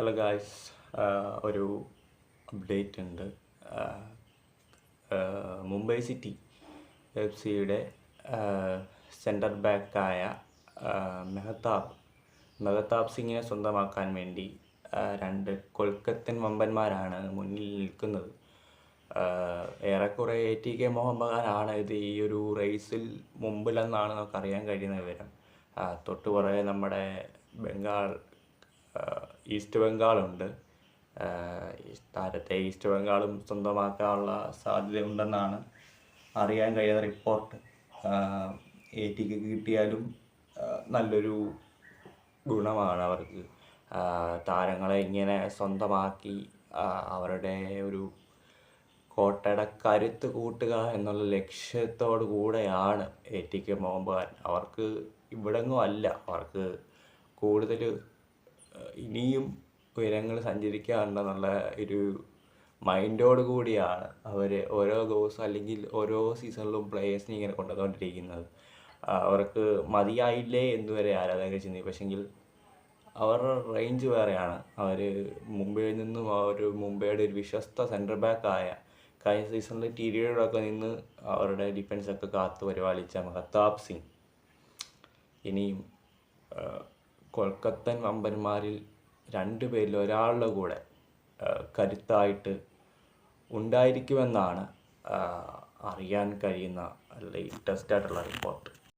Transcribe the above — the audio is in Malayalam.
ഹലോ ഗായ്സ് ഒരു അപ്ഡേറ്റ് ഉണ്ട്. മുംബൈ സിറ്റി എഫ് സിയുടെ സെന്റർ ബാക്കായ മെഹത്താബ് മെഹത്താബ് സിംഗിനെ സ്വന്തമാക്കാൻ വേണ്ടി രണ്ട് കൊൽക്കത്തൻ വമ്പന്മാരാണ് മുന്നിൽ നിൽക്കുന്നത്. ഏറെക്കുറെ എ ടി കെ മോഹൻ ബഗാനാണ് ഇത് ഈ ഒരു റേസിൽ മുമ്പിലെന്നാണ് നമുക്കറിയാൻ കഴിയുന്ന വിവരം. തൊട്ടുപുറകെ പുറകെ നമ്മുടെ ബംഗാൾ ഈസ്റ്റ് ബംഗാളുണ്ട് താരത്തെ ഈസ്റ്റ് ബംഗാളും സ്വന്തമാക്കാനുള്ള സാധ്യതയുണ്ടെന്നാണ് അറിയാൻ കഴിയുന്ന റിപ്പോർട്ട് എ ടിക്ക് കിട്ടിയാലും നല്ലൊരു ഗുണമാണ് അവർക്ക്. താരങ്ങളെ ഇങ്ങനെ സ്വന്തമാക്കി അവരുടെ ഒരു കോട്ടയുടെ കരുത്ത് കൂട്ടുക എന്നുള്ള ലക്ഷ്യത്തോടു കൂടെയാണ് A T K Mohun Bagan അവർക്ക് ഇവിടെങ്ങും അല്ല. അവർക്ക് കൂടുതൽ ഇനിയും ഉയരങ്ങൾ സഞ്ചരിക്കാനുണ്ടെന്നുള്ള ഒരു മൈൻഡോട് കൂടിയാണ് അവർ ഓരോ ദിവസം അല്ലെങ്കിൽ ഓരോ സീസണിലും പ്ലേയേഴ്സിനെ ഇങ്ങനെ കൊണ്ടുവന്നുകൊണ്ടിരിക്കുന്നത്. അവർക്ക് മതിയായില്ലേ എന്ന് വരെ ആരാധകർ ചിന്തി പക്ഷെങ്കിൽ അവരുടെ റേഞ്ച് വേറെയാണ്. അവർ മുംബൈയിൽ നിന്നും ഒരു മുംബൈയുടെ ഒരു വിശ്വസ്ത സെന്റർ ബാക്കായ കഴിഞ്ഞ സീസണിൽ ടീരിയോടൊക്കെ നിന്ന് അവരുടെ ഡിഫൻസൊക്കെ കാത്തു പരിപാലിച്ച മഹത്താബ് സിംഗ്. ഇനിയും കൊൽക്കത്തൻ വമ്പന്മാരിൽ രണ്ട് പേരിൽ ഒരാളുടെ കൂടെ കരുത്തായിട്ട് ഉണ്ടായിരിക്കുമെന്നാണ് അറിയാൻ കഴിയുന്ന ലേറ്റസ്റ്റ് ആയിട്ടുള്ള റിപ്പോർട്ട്